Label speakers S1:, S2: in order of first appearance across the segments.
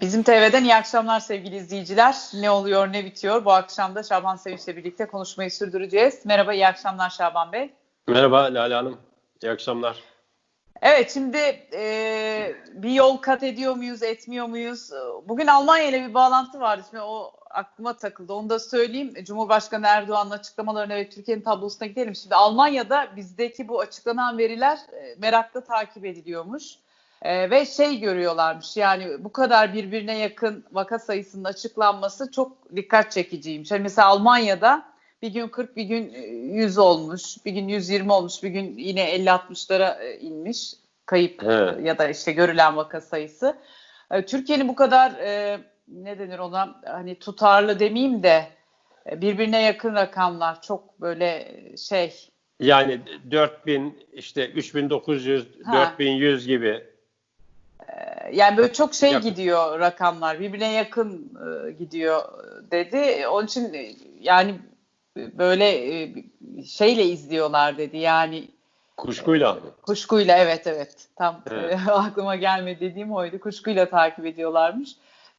S1: Bizim TV'den iyi akşamlar sevgili izleyiciler. Ne oluyor, ne bitiyor? Bu akşam da Şaban Sevinç'le birlikte konuşmayı sürdüreceğiz. Merhaba, iyi akşamlar Şaban Bey.
S2: Merhaba Lale Hanım. İyi akşamlar.
S1: Evet, şimdi e, bir yol kat ediyor muyuz, etmiyor muyuz? Bugün Almanya ile bir bağlantı vardı. Şimdi o aklıma takıldı. Onu da söyleyeyim. Cumhurbaşkanı Erdoğan'ın açıklamalarına ve Türkiye'nin tablosuna gidelim. Şimdi Almanya'da bizdeki bu açıklanan veriler e, merakla takip ediliyormuş. Ee, ve şey görüyorlarmış yani bu kadar birbirine yakın vaka sayısının açıklanması çok dikkat çekiciymiş. Yani mesela Almanya'da bir gün 40 bir gün 100 olmuş, bir gün 120 olmuş, bir gün yine 50-60'lara e, inmiş kayıp
S2: Evet.
S1: ya da işte görülen vaka sayısı. Ee, Türkiye'nin bu kadar e, ne denir ona hani tutarlı demeyeyim de e, birbirine yakın rakamlar çok böyle şey
S2: Yani 4000 işte 3900
S1: Ha.
S2: 4100 gibi
S1: Yani böyle çok şey
S2: Yakın.
S1: gidiyor rakamlar. Birbirine yakın e, gidiyor dedi. Onun için e, yani böyle e, şeyle izliyorlar dedi. Yani
S2: kuşkuyla.
S1: kuşkuyla evet evet. Tam
S2: Evet.
S1: e, aklıma gelmedi dediğim oydu. Kuşkuyla takip ediyorlarmış.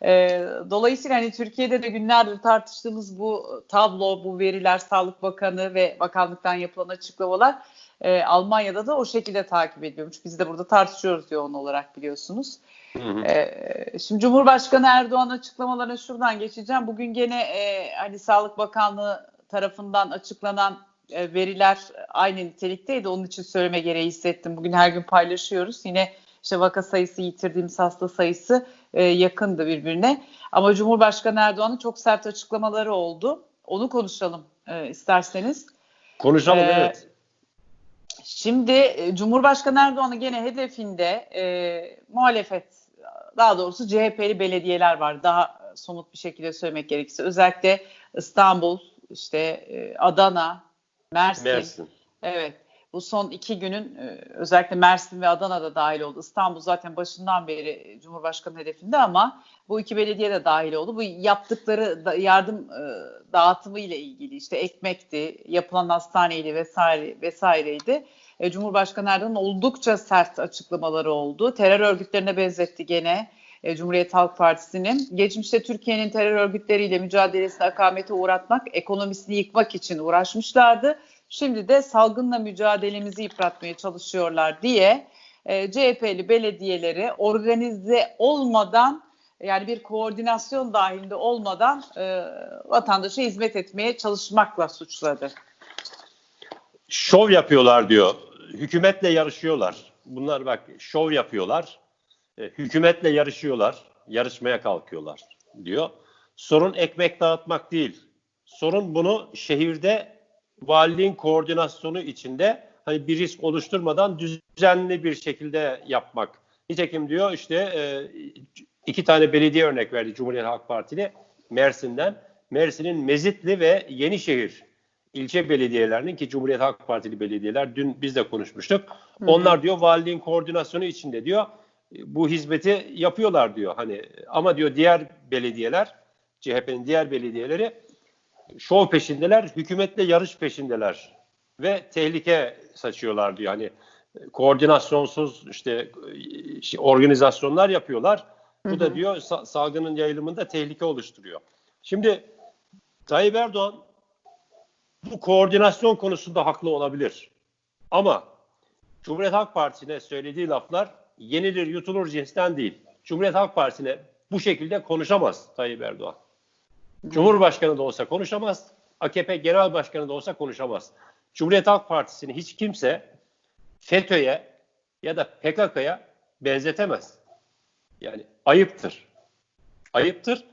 S1: E, dolayısıyla hani Türkiye'de de günlerdir tartıştığımız bu tablo, bu veriler, Sağlık Bakanı ve bakanlıktan yapılan açıklamalar e, Almanya'da da o şekilde takip ediyormuş. Biz de burada tartışıyoruz yoğun olarak biliyorsunuz.
S2: Hı hı.
S1: Ee, şimdi Cumhurbaşkanı Erdoğan açıklamalarına şuradan geçeceğim. Bugün gene e, hani Sağlık Bakanlığı tarafından açıklanan e, veriler aynı nitelikteydi. Onun için söyleme gereği hissettim. Bugün her gün paylaşıyoruz. Yine işte vaka sayısı, yitirdiğimiz hasta sayısı e, yakındı birbirine. Ama Cumhurbaşkanı Erdoğan'ın çok sert açıklamaları oldu. Onu konuşalım e, isterseniz.
S2: Konuşalım
S1: Ee,
S2: evet.
S1: Şimdi e, Cumhurbaşkanı Erdoğan'ın gene hedefinde e, muhalefet, daha doğrusu CHP'li belediyeler var. Daha somut bir şekilde söylemek gerekirse. Özellikle İstanbul, işte e, Adana, Mersin.
S2: Mersin.
S1: Evet. Bu son iki günün e, özellikle Mersin ve Adana'da dahil oldu. İstanbul zaten başından beri Cumhurbaşkanı hedefinde ama bu iki belediye de dahil oldu. Bu yaptıkları yardım e, dağıtımı ile ilgili işte ekmekti, yapılan hastaneydi vesaire vesaireydi. E, Cumhurbaşkanı Erdoğan'ın oldukça sert açıklamaları oldu. Terör örgütlerine benzetti gene Cumhuriyet Halk Partisi'nin. Geçmişte Türkiye'nin terör örgütleriyle mücadelesini akamete uğratmak, ekonomisini yıkmak için uğraşmışlardı. Şimdi de salgınla mücadelemizi yıpratmaya çalışıyorlar diye e, CHP'li belediyeleri organize olmadan yani bir koordinasyon dahilinde olmadan e, vatandaşa hizmet etmeye çalışmakla suçladı.
S2: Şov yapıyorlar diyor. Hükümetle yarışıyorlar. Bunlar bak şov yapıyorlar. E, hükümetle yarışıyorlar. Yarışmaya kalkıyorlar diyor. Sorun ekmek dağıtmak değil. Sorun bunu şehirde valiliğin koordinasyonu içinde hani bir risk oluşturmadan düzenli bir şekilde yapmak. Nitekim diyor işte e, iki tane belediye örnek verdi Cumhuriyet Halk Partili Mersin'den. Mersin'in Mezitli ve Yenişehir ilçe belediyelerinin ki Cumhuriyet Halk Partili belediyeler dün biz de konuşmuştuk. Onlar diyor valiliğin koordinasyonu içinde diyor bu hizmeti yapıyorlar diyor. Hani ama diyor diğer belediyeler CHP'nin diğer belediyeleri şov peşindeler, hükümetle yarış peşindeler ve tehlike saçıyorlar diyor. Hani e, koordinasyonsuz işte e, organizasyonlar yapıyorlar. Bu da diyor sa- salgının yayılımında tehlike oluşturuyor. Şimdi Tayyip Erdoğan bu koordinasyon konusunda haklı olabilir. Ama Cumhuriyet Halk Partisi'ne söylediği laflar yenilir yutulur cinsten değil. Cumhuriyet Halk Partisi'ne bu şekilde konuşamaz Tayyip Erdoğan. Cumhurbaşkanı da olsa konuşamaz. AKP Genel Başkanı da olsa konuşamaz. Cumhuriyet Halk Partisi'ni hiç kimse FETÖ'ye ya da PKK'ya benzetemez. Yani ayıptır. Ayıptır.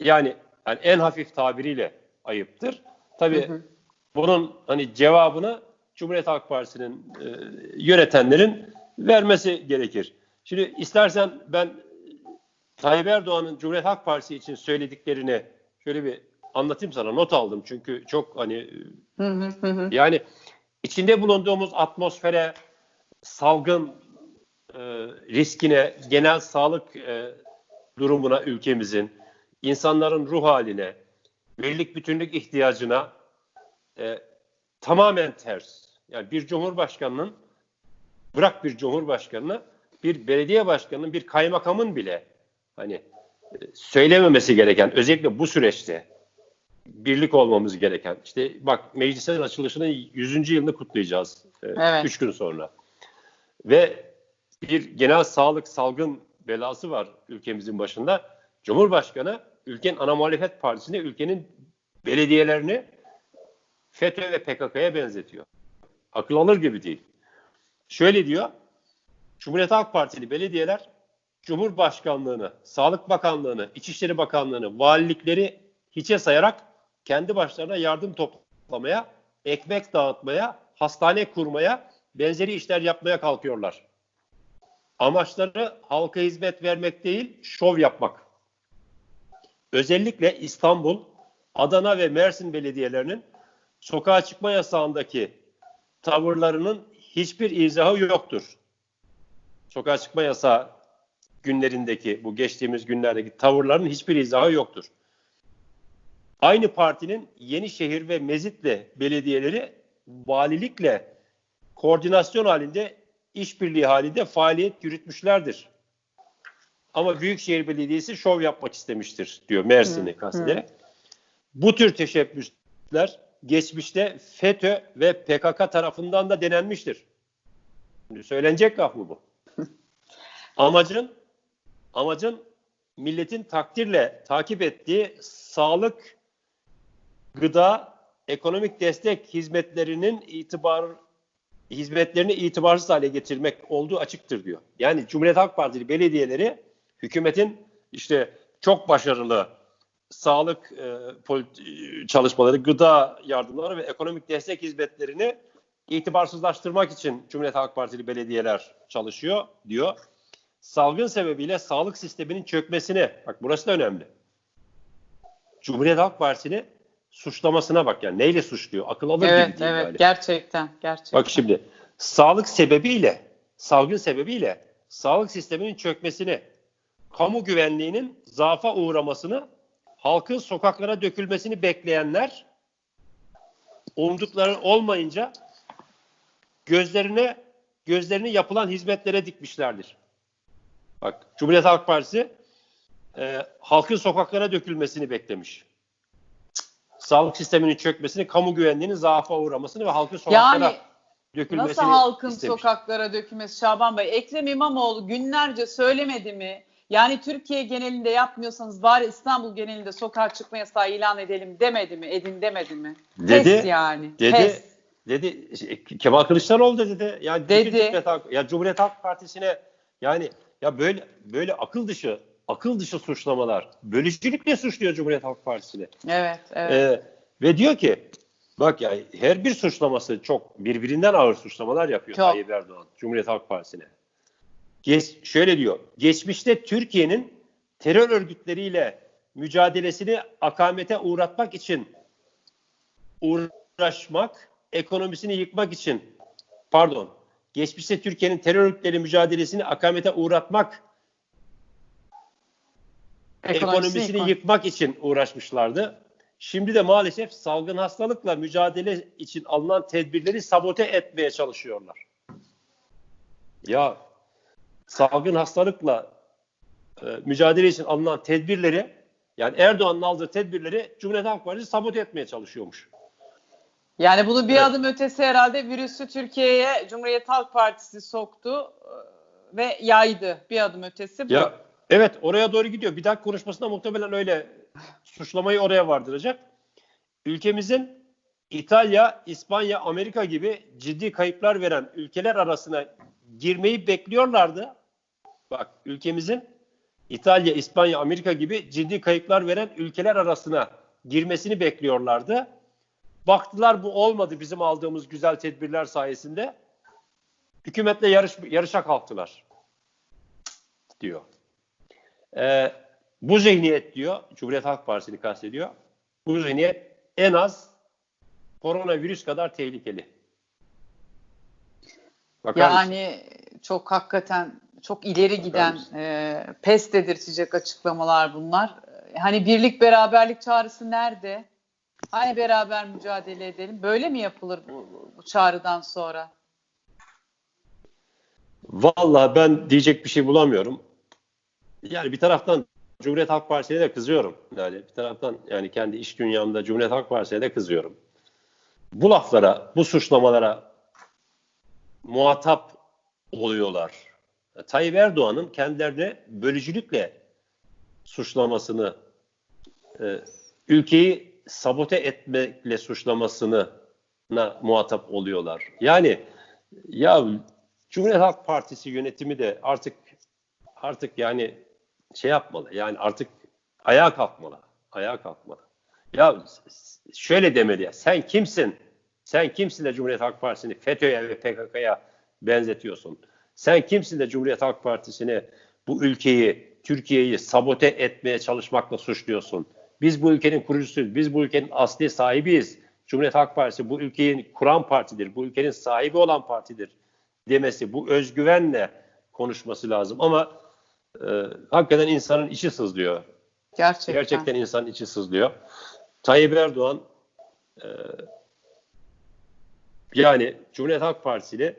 S2: Yani, yani en hafif tabiriyle ayıptır. Tabii
S1: Hı hı.
S2: bunun hani cevabını Cumhuriyet Halk Partisi'nin e, yönetenlerin vermesi gerekir. Şimdi istersen ben Tayyip Erdoğan'ın Cumhuriyet Halk Partisi için söylediklerini şöyle bir anlatayım sana. Not aldım çünkü çok hani yani içinde bulunduğumuz atmosfere, salgın e, riskine, genel sağlık e, durumuna ülkemizin, insanların ruh haline, birlik bütünlük ihtiyacına e, tamamen ters. Yani bir cumhurbaşkanının, bırak bir cumhurbaşkanını, bir belediye başkanının, bir kaymakamın bile hani e, söylememesi gereken özellikle bu süreçte birlik olmamız gereken işte bak meclisin açılışının 100. yılını kutlayacağız 3
S1: Evet.
S2: gün sonra ve bir genel sağlık salgın belası var ülkemizin başında. Cumhurbaşkanı ülkenin ana muhalefet partisine ülkenin belediyelerini FETÖ ve PKK'ya benzetiyor. Akıl alır gibi değil. Şöyle diyor. Cumhuriyet Halk Partili belediyeler Cumhurbaşkanlığını, Sağlık Bakanlığını, İçişleri Bakanlığını, valilikleri hiçe sayarak kendi başlarına yardım toplamaya, ekmek dağıtmaya, hastane kurmaya, benzeri işler yapmaya kalkıyorlar. Amaçları halka hizmet vermek değil, şov yapmak. Özellikle İstanbul, Adana ve Mersin belediyelerinin sokağa çıkma yasağındaki tavırlarının hiçbir izahı yoktur. Sokağa çıkma yasağı günlerindeki, bu geçtiğimiz günlerdeki tavırların hiçbir izahı yoktur. Aynı partinin Yenişehir ve Mezitli belediyeleri valilikle koordinasyon halinde, işbirliği halinde faaliyet yürütmüşlerdir. Ama Büyükşehir Belediyesi şov yapmak istemiştir diyor Mersin'i kastederek. Bu tür teşebbüsler geçmişte FETÖ ve PKK tarafından da denenmiştir. Şimdi söylenecek laf mı bu? Amacın amacın milletin takdirle takip ettiği sağlık, gıda, ekonomik destek hizmetlerinin itibar hizmetlerini itibarsız hale getirmek olduğu açıktır diyor. Yani Cumhuriyet Halk Partili belediyeleri hükümetin işte çok başarılı sağlık e, çalışmaları, gıda yardımları ve ekonomik destek hizmetlerini itibarsızlaştırmak için Cumhuriyet Halk Partili belediyeler çalışıyor diyor. Salgın sebebiyle sağlık sisteminin çökmesine, bak burası da önemli. Cumhuriyet Halk Partisi'ni suçlamasına bak yani neyle suçluyor? Akıl alır
S1: Evet,
S2: gibi değil
S1: evet.
S2: yani.
S1: Gerçekten, gerçekten.
S2: Bak şimdi sağlık sebebiyle, salgın sebebiyle sağlık sisteminin çökmesini, kamu güvenliğinin zaafa uğramasını, halkın sokaklara dökülmesini bekleyenler umdukları olmayınca gözlerine gözlerini yapılan hizmetlere dikmişlerdir. Bak Cumhuriyet Halk Partisi e, halkın sokaklara dökülmesini beklemiş. Sağlık sisteminin çökmesini, kamu güvenliğinin zaafa uğramasını ve halkın sokaklara
S1: Yani
S2: dökülmesini
S1: Nasıl halkın
S2: istemiş.
S1: sokaklara dökülmesi Şaban Bey? Ekrem İmamoğlu günlerce söylemedi mi? Yani Türkiye genelinde yapmıyorsanız bari İstanbul genelinde sokağa çıkma yasağı ilan edelim demedi mi? Edin demedi mi?
S2: Dedi,
S1: Pes yani.
S2: dedi,
S1: Pes.
S2: dedi şey, Kemal Kılıçdaroğlu da dedi. Yani
S1: Dedi.
S2: Cumhuriyet Halk, ya Cumhuriyet Halk Partisi'ne yani ya böyle böyle akıl dışı akıl dışı suçlamalar, bölücülükle suçluyor Cumhuriyet Halk Partisi'ni.
S1: Evet, evet.
S2: Ee, ve diyor ki bak ya her bir suçlaması çok birbirinden ağır suçlamalar yapıyor
S1: Çok.
S2: Tayyip Erdoğan Cumhuriyet Halk Partisi'ne. Geç, şöyle diyor. Geçmişte Türkiye'nin terör örgütleriyle mücadelesini akamete uğratmak için uğraşmak, ekonomisini yıkmak için pardon, geçmişte Türkiye'nin terör örgütleri mücadelesini akamete uğratmak, ekonomisini
S1: yıkmak.
S2: yıkmak için uğraşmışlardı. Şimdi de maalesef salgın hastalıkla mücadele için alınan tedbirleri sabote etmeye çalışıyorlar. Ya salgın hastalıkla e, mücadele için alınan tedbirleri yani Erdoğan'ın aldığı tedbirleri Cumhuriyet Halk Partisi sabote etmeye çalışıyormuş.
S1: Yani bunu bir
S2: Evet.
S1: adım ötesi herhalde virüsü Türkiye'ye Cumhuriyet Halk Partisi soktu e, ve yaydı. Bir adım ötesi bu.
S2: Ya evet oraya doğru gidiyor. Bir dahaki konuşmasında muhtemelen öyle suçlamayı oraya vardıracak. Ülkemizin İtalya, İspanya, Amerika gibi ciddi kayıplar veren ülkeler arasına girmeyi bekliyorlardı. Bak ülkemizin İtalya, İspanya, Amerika gibi ciddi kayıplar veren ülkeler arasına girmesini bekliyorlardı. Baktılar bu olmadı bizim aldığımız güzel tedbirler sayesinde. Hükümetle yarış, yarışa kalktılar diyor. Ee, bu zihniyet diyor, Cumhuriyet Halk Partisi'ni kastediyor. Bu zihniyet en az koronavirüs kadar tehlikeli. Bakar mısın?
S1: Yani çok hakikaten çok ileri giden
S2: mısın?
S1: e, pes dedirtecek açıklamalar bunlar. Hani birlik beraberlik çağrısı nerede? Hani beraber mücadele edelim? Böyle mi yapılır bu, bu çağrıdan sonra?
S2: Vallahi ben diyecek bir şey bulamıyorum. yani bir taraftan Cumhuriyet Halk Partisi'ne de kızıyorum. Yani bir taraftan yani kendi iş dünyamda Cumhuriyet Halk Partisi'ne de kızıyorum. Bu laflara, bu suçlamalara muhatap oluyorlar. Tayyip Erdoğan'ın kendilerine bölücülükle suçlamasını, e, ülkeyi sabote etmekle suçlamasını muhatap oluyorlar. Yani ya Cumhuriyet Halk Partisi yönetimi de artık artık yani şey yapmalı. Yani artık ayağa kalkmalı. Ayağa kalkmalı. Ya şöyle demeli ya. Sen kimsin? Sen kimsin de Cumhuriyet Halk Partisi'ni FETÖ'ye ve PKK'ya benzetiyorsun? Sen kimsin de Cumhuriyet Halk Partisi'ni bu ülkeyi, Türkiye'yi sabote etmeye çalışmakla suçluyorsun? Biz bu ülkenin kurucusuyuz. Biz bu ülkenin asli sahibiyiz. Cumhuriyet Halk Partisi bu ülkeyi kuran partidir. Bu ülkenin sahibi olan partidir demesi, bu özgüvenle konuşması lazım. Ama e, hakikaten insanın içi sızlıyor.
S1: Gerçekten.
S2: Gerçekten insanın içi sızlıyor. Tayyip Erdoğan e, yani Cumhuriyet Halk Partisi'yle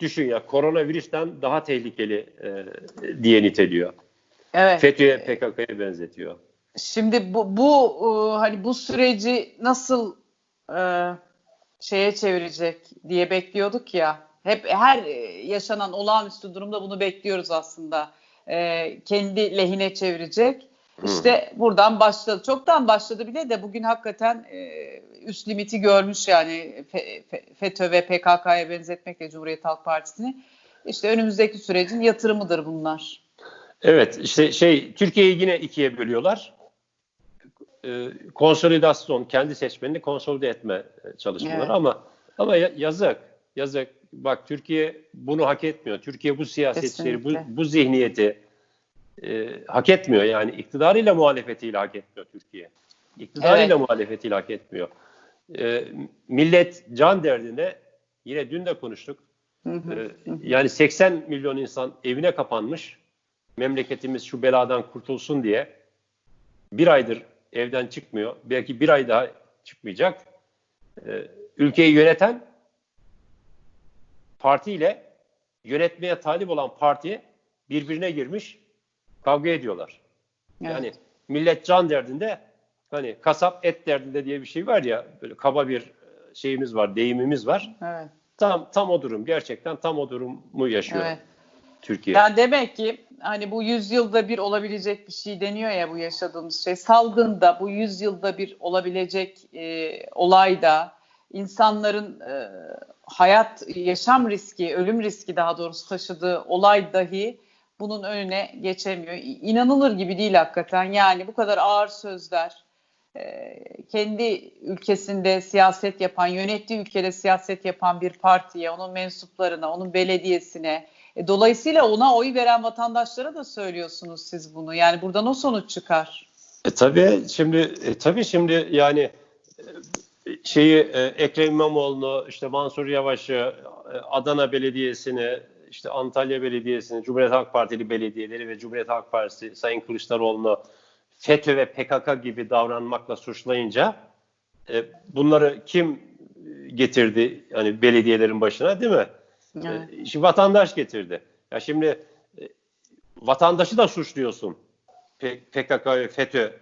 S2: düşün ya koronavirüsten daha tehlikeli e, diye niteliyor.
S1: Evet.
S2: FETÖ'ye PKK'ya benzetiyor.
S1: Şimdi bu, bu e, hani bu süreci nasıl e, şeye çevirecek diye bekliyorduk ya. Hep her yaşanan olağanüstü durumda bunu bekliyoruz aslında. E, kendi lehine çevirecek. İşte buradan başladı. Çoktan başladı bile de bugün hakikaten e, üst limiti görmüş yani Fe- Fe- FETÖ ve PKK'ya benzetmekle Cumhuriyet Halk Partisi'ni. İşte önümüzdeki sürecin yatırımıdır bunlar.
S2: Evet işte şey Türkiye'yi yine ikiye bölüyorlar. Ee, konsolidasyon, kendi seçmenini konsolide etme e, çalışmaları
S1: Evet.
S2: ama ama ya- yazık. Yazık. Bak Türkiye bunu hak etmiyor. Türkiye bu siyasetçileri, bu,
S1: Kesinlikle.
S2: bu zihniyeti e, hak etmiyor. Yani iktidarıyla muhalefetiyle hak etmiyor Türkiye. İktidarıyla
S1: Evet.
S2: muhalefetiyle hak etmiyor. E, millet can derdinde yine dün de konuştuk.
S1: Hı hı.
S2: Ee, yani 80 milyon insan evine kapanmış. Memleketimiz şu beladan kurtulsun diye bir aydır evden çıkmıyor. Belki bir ay daha çıkmayacak. Ee, ülkeyi yöneten partiyle yönetmeye talip olan parti birbirine girmiş kavga ediyorlar.
S1: Evet.
S2: Yani millet can derdinde hani kasap et derdinde diye bir şey var ya böyle kaba bir e, şeyimiz var, deyimimiz var.
S1: Evet.
S2: Tam tam o durum gerçekten tam o durumu yaşıyor
S1: Evet.
S2: Türkiye.
S1: Yani demek ki hani bu yüzyılda bir olabilecek bir şey deniyor ya bu yaşadığımız şey. Salgında bu yüzyılda bir olabilecek e, olayda insanların e, hayat, yaşam riski, ölüm riski daha doğrusu taşıdığı olay dahi bunun önüne geçemiyor. İnanılır gibi değil hakikaten. Yani bu kadar ağır sözler, e, kendi ülkesinde siyaset yapan, yönettiği ülkede siyaset yapan bir partiye, onun mensuplarına, onun belediyesine, e, dolayısıyla ona oy veren vatandaşlara da söylüyorsunuz siz bunu. Yani buradan o sonuç çıkar.
S2: E, tabii şimdi e, tabii şimdi yani e, şeyi e, Ekrem İmamoğlu'nu işte Mansur Yavaş'ı e, Adana Belediyesi'ni işte Antalya Belediyesi'ni Cumhuriyet Halk Partili belediyeleri ve Cumhuriyet Halk Partisi Sayın Kılıçdaroğlu'nu FETÖ ve PKK gibi davranmakla suçlayınca e, bunları kim getirdi hani belediyelerin başına değil mi?
S1: Evet.
S2: E, Şimdi vatandaş getirdi. Ya şimdi e, vatandaşı da suçluyorsun. PKK ve FETÖ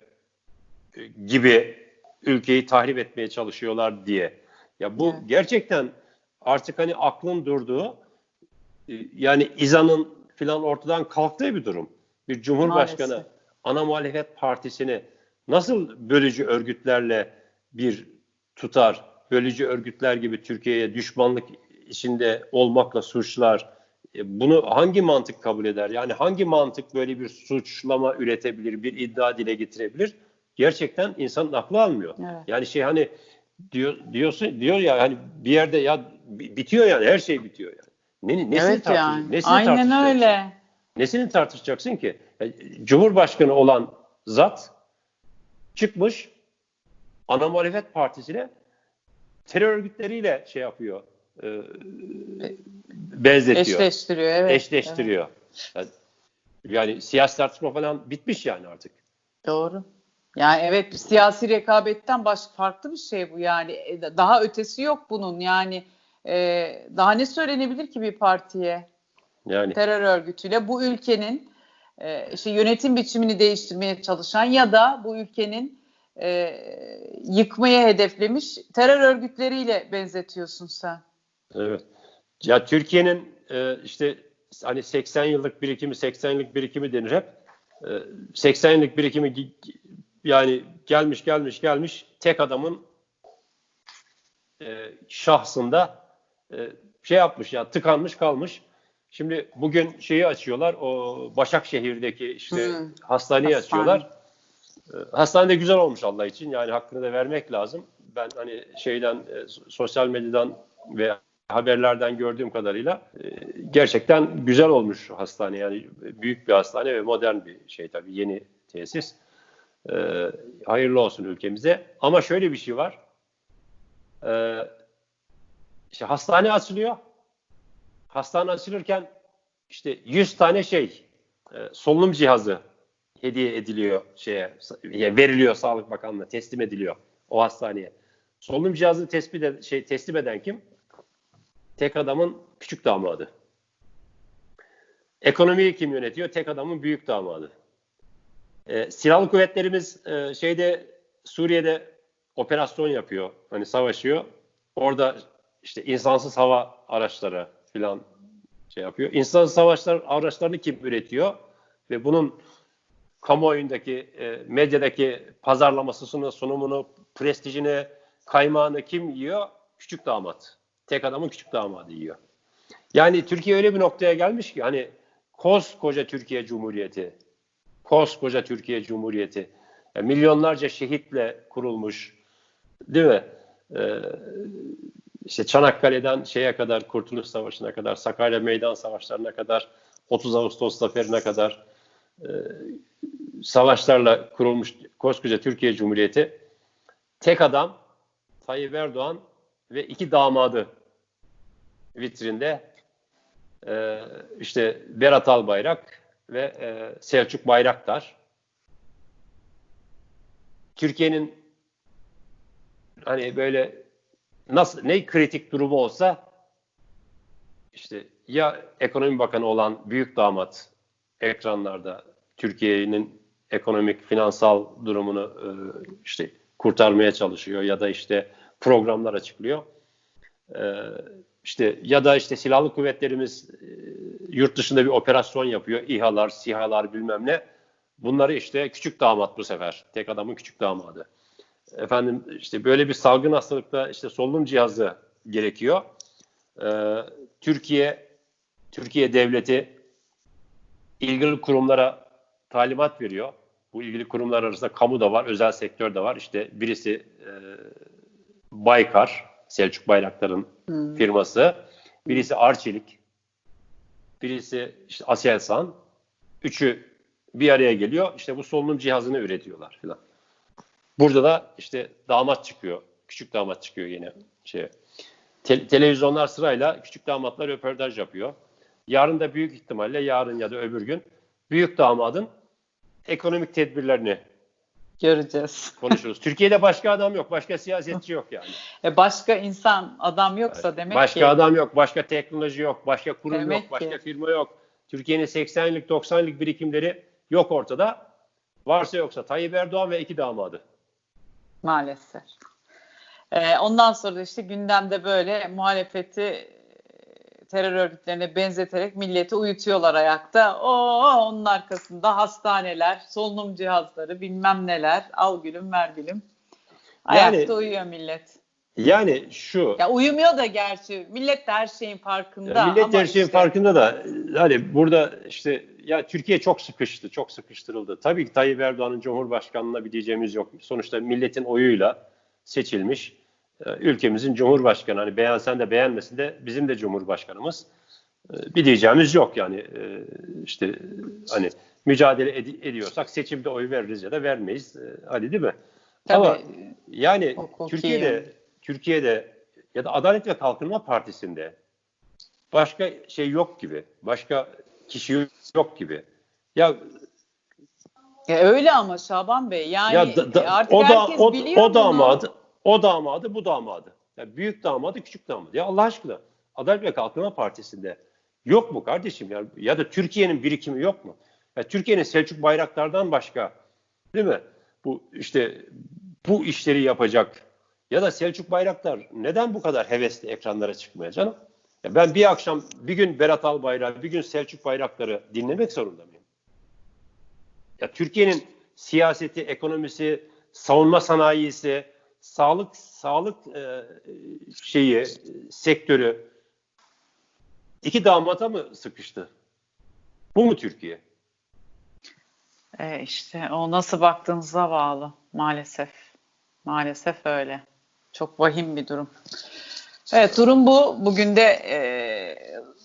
S2: e, gibi ülkeyi tahrip etmeye çalışıyorlar diye. Ya bu
S1: Evet.
S2: gerçekten artık hani aklın durduğu yani İZA'nın filan ortadan kalktığı bir durum. Bir cumhurbaşkanı
S1: Maalesef.
S2: ana muhalefet partisini nasıl bölücü örgütlerle bir tutar, bölücü örgütler gibi Türkiye'ye düşmanlık içinde olmakla suçlar. E, Bunu hangi mantık kabul eder? Yani hangi mantık böyle bir suçlama üretebilir, bir iddia dile getirebilir? Gerçekten insanın aklı almıyor.
S1: Evet.
S2: Yani şey hani diyor diyorsun diyor ya hani bir yerde ya bi- bitiyor yani her şey bitiyor yani. Ne, nesini
S1: evet
S2: tartış-
S1: yani.
S2: nesini
S1: Aynen öyle.
S2: Nesini tartışacaksın ki? Yani Cumhurbaşkanı olan zat çıkmış ana muhalefet partisine terör örgütleriyle şey yapıyor, e, benzetiyor,
S1: Eşleştiriyor. Evet.
S2: eşleştiriyor. Yani, yani siyasi tartışma falan bitmiş yani artık.
S1: Doğru. Yani evet siyasi rekabetten başka farklı bir şey bu yani. E, Daha ötesi yok bunun yani. e, daha ne söylenebilir ki bir partiye?
S2: Yani
S1: terör örgütüyle bu ülkenin e, işte yönetim biçimini değiştirmeye çalışan ya da bu ülkenin e, yıkmaya hedeflemiş terör örgütleriyle benzetiyorsun sen.
S2: Evet. Ya Türkiye'nin e, işte hani 80 yıllık birikimi 80 yıllık birikimi denir hep. E, 80 yıllık birikimi yani gelmiş gelmiş gelmiş tek adamın e, şahsında e, şey yapmış ya tıkanmış kalmış. Şimdi bugün şeyi açıyorlar o Başakşehir'deki işte
S1: Hmm.
S2: hastaneyi
S1: Hastane.
S2: açıyorlar. E, Hastane de güzel olmuş Allah için yani hakkını da vermek lazım. Ben hani şeyden e, sosyal medyadan ve haberlerden gördüğüm kadarıyla e, gerçekten güzel olmuş hastane yani büyük bir hastane ve modern bir şey tabii yeni tesis. E, hayırlı olsun ülkemize. Ama şöyle bir şey var. E, işte hastane açılıyor. Hastane açılırken işte 100 tane şey e, solunum cihazı hediye ediliyor şeye veriliyor Sağlık Bakanlığı'na teslim ediliyor o hastaneye. Solunum cihazını tespit ed- şey teslim eden kim? Tek adamın küçük damadı. Ekonomiyi kim yönetiyor? Tek adamın büyük damadı. Ee, silahlı kuvvetlerimiz e, şeyde Suriye'de operasyon yapıyor. Hani savaşıyor. Orada işte insansız hava araçları filan şey yapıyor. İnsansız savaşlar araçlarını kim üretiyor? Ve bunun kamuoyundaki, e, medyadaki pazarlamasını, sunumunu, prestijini, kaymağını kim yiyor? Küçük damat. Tek adamın küçük damadı yiyor. Yani Türkiye öyle bir noktaya gelmiş ki hani koskoca Türkiye Cumhuriyeti, koskoca Türkiye Cumhuriyeti, yani milyonlarca şehitle kurulmuş, değil mi? Ee, işte Çanakkale'den şeye kadar, Kurtuluş Savaşı'na kadar, Sakarya Meydan Savaşları'na kadar, 30 Ağustos Zaferi'ne kadar e, savaşlarla kurulmuş koskoca Türkiye Cumhuriyeti tek adam Tayyip Erdoğan ve iki damadı vitrinde e, işte Berat Albayrak ve e, Selçuk Bayraktar. Türkiye'nin hani böyle nasıl ne kritik durumu olsa işte ya ekonomi bakanı olan büyük damat ekranlarda Türkiye'nin ekonomik finansal durumunu e, işte kurtarmaya çalışıyor ya da işte programlar açıklıyor. E, işte ya da işte silahlı kuvvetlerimiz e, yurt dışında bir operasyon yapıyor. İHA'lar, SİHA'lar bilmem ne. Bunları işte küçük damat bu sefer. Tek adamın küçük damadı. Efendim işte böyle bir salgın hastalıkta işte solunum cihazı gerekiyor. Ee, Türkiye Türkiye devleti ilgili kurumlara talimat veriyor. Bu ilgili kurumlar arasında kamu da var, özel sektör de var. İşte birisi e, Baykar, Selçuk Bayraktar'ın
S1: Hmm.
S2: firması. Birisi Arçelik. Birisi işte Aselsan. Üçü bir araya geliyor. İşte bu solunum cihazını üretiyorlar filan. Burada da işte damat çıkıyor. Küçük damat çıkıyor yine şey. Te- televizyonlar sırayla küçük damatlar röportaj yapıyor. Yarın da büyük ihtimalle yarın ya da öbür gün büyük damadın ekonomik tedbirlerini
S1: Göreceğiz.
S2: konuşuruz. Türkiye'de başka adam yok, başka siyasetçi yok yani.
S1: E başka insan, adam yoksa demek
S2: başka
S1: ki
S2: adam yok, başka teknoloji yok, başka kurum
S1: Demek
S2: yok, başka
S1: ki.
S2: firma yok. Türkiye'nin 80 yıllık 90 yıllık birikimleri yok ortada. Varsa yoksa Tayyip Erdoğan ve iki damadı.
S1: maalesef. E, ondan sonra işte gündemde böyle muhalefeti terör örgütlerine benzeterek milleti uyutuyorlar ayakta. O onun arkasında hastaneler, solunum cihazları, bilmem neler. Al gülüm ver gülüm. Ayakta
S2: Yani-
S1: uyuyor millet.
S2: Yani şu,
S1: Ya uyumuyor da gerçi. Millet de her şeyin farkında.
S2: Ya millet her şeyin
S1: işte-
S2: farkında da hani burada işte ya Türkiye çok sıkıştı, çok sıkıştırıldı. Tabii ki Tayyip Erdoğan'ın Cumhurbaşkanlığına bir diyeceğimiz yok. Sonuçta milletin oyuyla seçilmiş ülkemizin Cumhurbaşkanı. Hani beğensen de beğenmesin de bizim de Cumhurbaşkanımız. E, Bir diyeceğimiz yok yani e, işte hani mücadele ed- ediyorsak seçimde oy veririz ya da vermeyiz. E, Hadi değil mi?
S1: Tabii.
S2: Ama yani
S1: Hukuki
S2: Türkiye'de. Türkiye'de ya da Adalet ve Kalkınma Partisi'nde başka şey yok gibi. Başka kişi yok gibi. Ya
S1: Ya öyle ama Şaban Bey yani
S2: ya da- da-
S1: artık
S2: o da
S1: herkes
S2: o,
S1: biliyor
S2: o
S1: bunu.
S2: damadı o damadı bu damadı. Ya büyük damadı küçük damadı. Ya Allah aşkına Adalet ve Kalkınma Partisi'nde yok mu kardeşim ya ya da Türkiye'nin birikimi yok mu? Ya Türkiye'nin Selçuk Bayraktar'dan başka değil mi? Bu işte bu işleri yapacak ya da Selçuk Bayraktar neden bu kadar hevesli ekranlara çıkmaya canım? Ya ben bir akşam bir gün Berat Albayrak, bir gün Selçuk Bayraktar'ı dinlemek zorunda mıyım? Ya Türkiye'nin siyaseti, ekonomisi, savunma sanayisi, sağlık sağlık e, şeyi, e, sektörü iki damata mı sıkıştı? Bu mu Türkiye?
S1: E işte o nasıl baktığınıza bağlı maalesef. Maalesef öyle. Çok vahim bir durum. Evet durum bu. Bugün de e,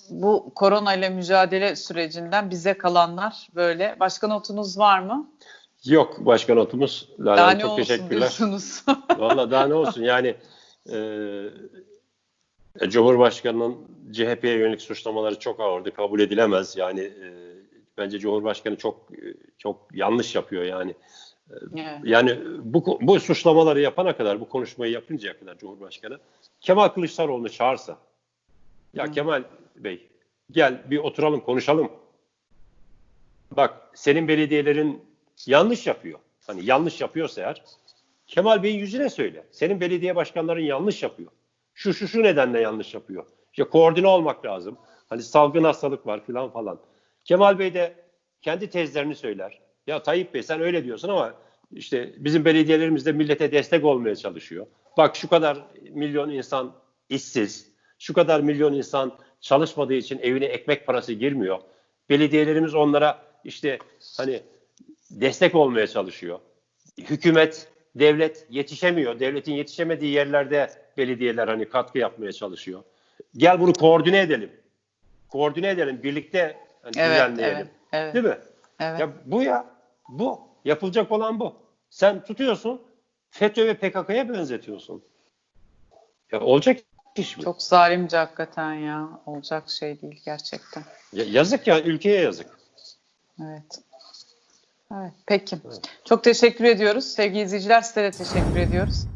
S1: bu korona ile mücadele sürecinden bize kalanlar böyle. Başka notunuz var mı?
S2: Yok başkan otumuz. Lale
S1: Daha
S2: Hanım,
S1: ne
S2: çok
S1: olsun
S2: teşekkürler.
S1: diyorsunuz?
S2: Valla daha ne olsun yani e, Cumhurbaşkanı'nın CHP'ye yönelik suçlamaları çok ağırdı. Kabul edilemez. Yani e, bence Cumhurbaşkanı çok çok yanlış yapıyor yani.
S1: Evet.
S2: Yani bu bu suçlamaları yapana kadar, bu konuşmayı yapıncaya kadar Cumhurbaşkanı Kemal Kılıçdaroğlu'nu çağırsa. Ya
S1: Hı.
S2: Kemal Bey gel bir oturalım konuşalım. Bak senin belediyelerin yanlış yapıyor. Hani yanlış yapıyorsa eğer Kemal Bey'in yüzüne söyle. Senin belediye başkanların yanlış yapıyor. Şu şu şu nedenle yanlış yapıyor. İşte koordine olmak lazım. Hani salgın hastalık var filan falan. Kemal Bey de kendi tezlerini söyler. Ya Tayyip Bey sen öyle diyorsun ama işte bizim belediyelerimiz de millete destek olmaya çalışıyor. Bak şu kadar milyon insan işsiz. Şu kadar milyon insan çalışmadığı için evine ekmek parası girmiyor. Belediyelerimiz onlara işte hani destek olmaya çalışıyor. Hükümet, devlet yetişemiyor. Devletin yetişemediği yerlerde belediyeler hani katkı yapmaya çalışıyor. Gel bunu koordine edelim. Koordine edelim, birlikte hani
S1: Evet,
S2: düzenleyelim.
S1: evet, evet.
S2: Değil mi?
S1: Evet.
S2: Ya bu ya, bu. Yapılacak olan bu. Sen tutuyorsun, FETÖ ve PKK'ya benzetiyorsun. Ya olacak iş mi?
S1: Çok zalimce hakikaten ya. Olacak şey değil gerçekten.
S2: Ya- yazık ya, ülkeye yazık.
S1: Evet. Evet, peki. Çok teşekkür ediyoruz. Sevgili izleyiciler size de teşekkür ediyoruz.